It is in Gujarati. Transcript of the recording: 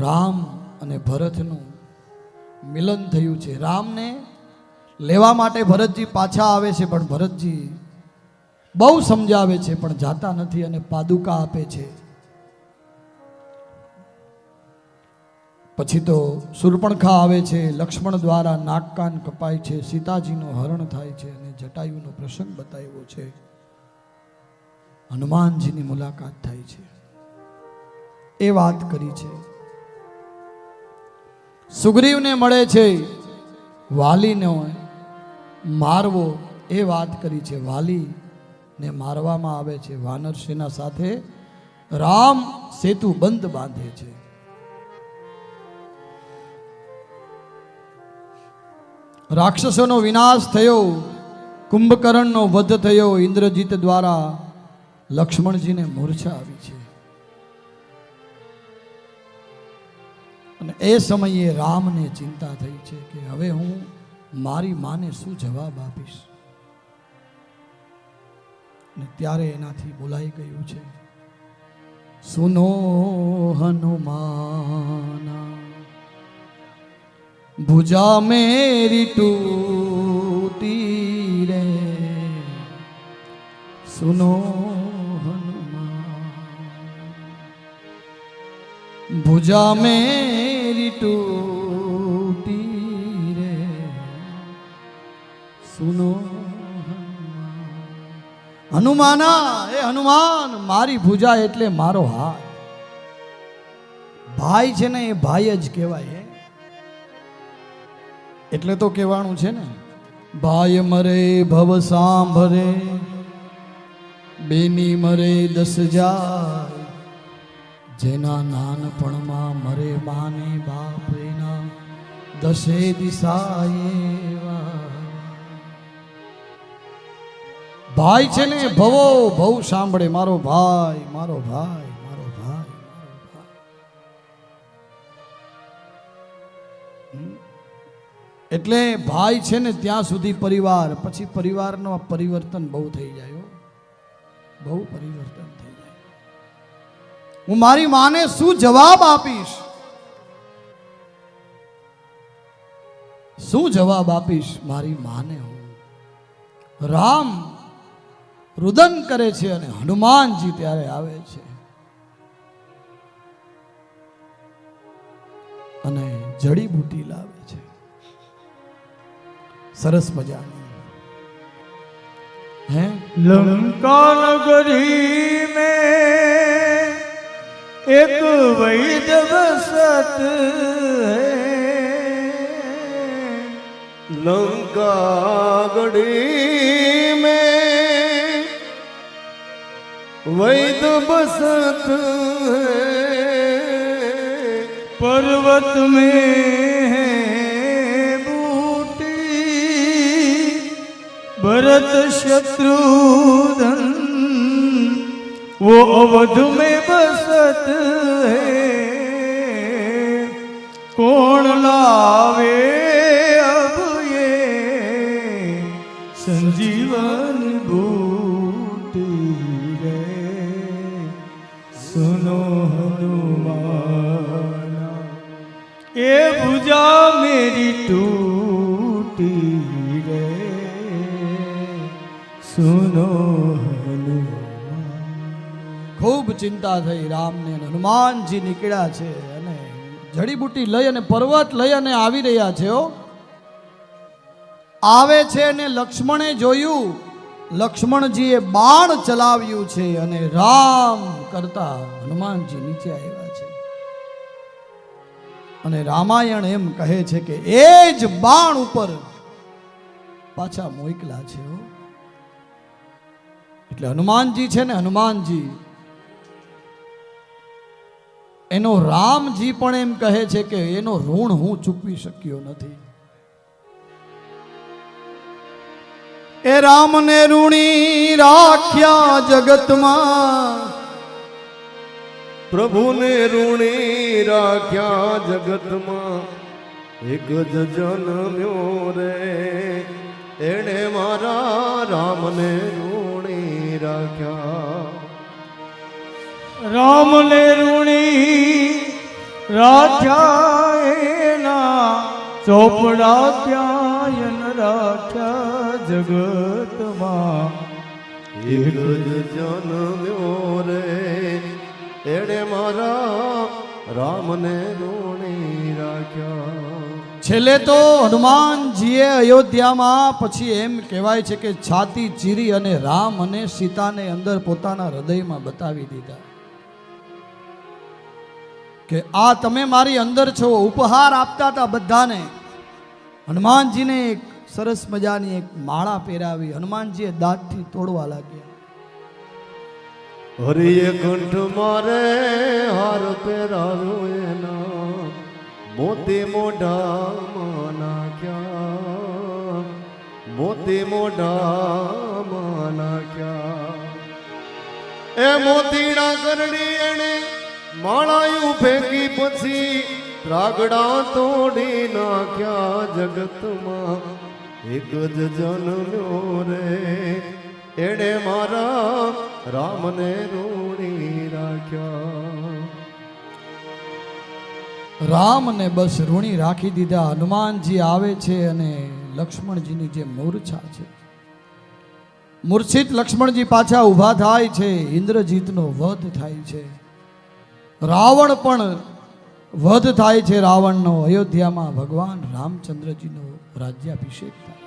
રામ અને ભરતનું મિલન થયું છે. રામને લેવા માટે ભરતજી પાછા આવે છે, પણ ભરતજી બહુ સમજાવે છે, પણ જાતા નથી અને પાદુકા આપે છે. પછી તો સુરપણખા આવે છે, લક્ષ્મણ દ્વારા નાકકાન કપાય છે, સીતાજીનું હરણ થાય છે અને જટાયુનો પ્રસંગ બતાવ્યો છે. હનુમાનજીની મુલાકાત થાય છે. એ વાત કરી છે. સુગ્રીવને મળે છે. વાલીને મારવો એ વાત કરી છે. વાલીને મારવામાં આવે છે. વાનર સેના સાથે રામ સેતુ બંધ બાંધે છે. રાક્ષસોનો વિનાશ થયો. કુંભકર્ણનો વધ થયો. ઇન્દ્રજીત દ્વારા લક્ષ્મણજીને મૂર્છા આવી છે. અને એ સમયે રામને ચિંતા થઈ છે કે હવે હું મારી માને શું જવાબ આપીશ? અને ત્યારે એનાથી બોલાઈ ગયું છે, સુનો હનુમાના, ભુજા મેરી ટૂટી રે. સુનો હનુમાન, ભુજા મેરી ટૂટી રે. સુનો હનુમાના. એ હનુમાન, મારી ભૂજા એટલે મારો હાથ. ભાઈ છે ને એ ભાઈ જ કહેવાય એટલે તો કહેવાનું છે ને, ભાઈ મરે, ભવ સાંભરે બેની મરે દસ જાય જેના નાનપણમાં મરે માને બાપ એના દશે દિશાએ ભાઈ છે ને ભવો ભવ સાંભળે. મારો ભાઈ મારો ભાઈ મારો ભાઈ. એટલે ભાઈ છે ને ત્યાં સુધી પરિવાર. પછી પરિવારનો પરિવર્તન બહુ થઈ જાય બહુ પરિવર્તન થઈ હું મારી માને શું જવાબ આપીશ? શું જવાબ આપીશ મારી માને હું? રામ રુદન કરે છે અને હનુમાનજી ત્યારે આવે છે. અને જડીબૂટી લાવે છે. સરસ મજાની. હે? લંકા નગરી મેં एक वैद बसत है लंका गढ़ी में वैद बसत है पर्वत में है बूटी भरत शत्रुधन वो अवध में જગત હે કોણ લાવે અબ યે સંજીવન ભૂટી રે સુનો હનુમાન એ ભુજા મેરી તું ખૂબ ચિંતા થઈ રામને હનુમાનજી નીકળ્યા છે અને જડીબુટી લઈ અને પર્વત લઈ અને આવી રહ્યા છે આવે છે અને લક્ષ્મણે જોયું. લક્ષ્મણજીએ બાણ ચલાવ્યું છે અને રામ કરતા હનુમાનજી નીચે આવ્યા છે. અને રામાયણ એમ કહે છે કે એ જ બાણ ઉપર પાછા મોકલા છે એટલે હનુમાનજી છે ને હનુમાનજી એનો રામજી પણ એમ કહે છે કે એનો ઋણ હું ચૂકવી શક્યો નથી. એ રામને ઋણી રાખ્યા જગતમાં. પ્રભુને ઋણી રાખ્યા જગતમાં. એક જ જન્મ્યો રે. એણે મારા રામને ઋણી રાખ્યા. રામને ઋણી રાખ્યા એના ચોપડા ત્યાં રાખ્યા જગતમાં. એક જ જન્મ્યો રે એણે મારા રામને ઋણી રાખ્યા. છેલ્લે તો હનુમાનજીએ અયોધ્યામાં પછી એમ કહેવાય છે કે છાતી ચીરી અને રામ અને સીતાને અંદર પોતાના હૃદયમાં બતાવી દીધા. કે આ તમે મારી અંદર છો, ઉપહાર આપતા હતા બધાને. હનુમાનજીને એક સરસ મજાની એક માળા પહેરાવી, હનુમાનજીએ દાંતથી તોડવા લાગ્યા. હરિએ કંઠ મારે, હાર પહેરાવ્યો એના. મોતી મોઢામાં નાખ્યા. મોતી મોઢામાં નાખ્યા. એ મોતીડા કરડી એણે માળાયું ફેંકી પછી રાગડા તોડી નાખ્યા જગતમાં. એક જ જન્મ્યો રે. એણે મારા રામને રોણી રાખ્યા. રામને બસ ઋણી રાખી દીધા. હનુમાનજી આવે છે અને લક્ષ્મણજીની જે મૂર્છા છે. મૂર્છિત લક્ષ્મણજી પાછા ઊભા થાય છે. ઇન્દ્રજીતનો વધ થાય છે. રાવણ પણ વધ થાય છે રાવણનો. અયોધ્યામાં ભગવાન રામચંદ્રજીનો રાજ્યાભિષેક થાય.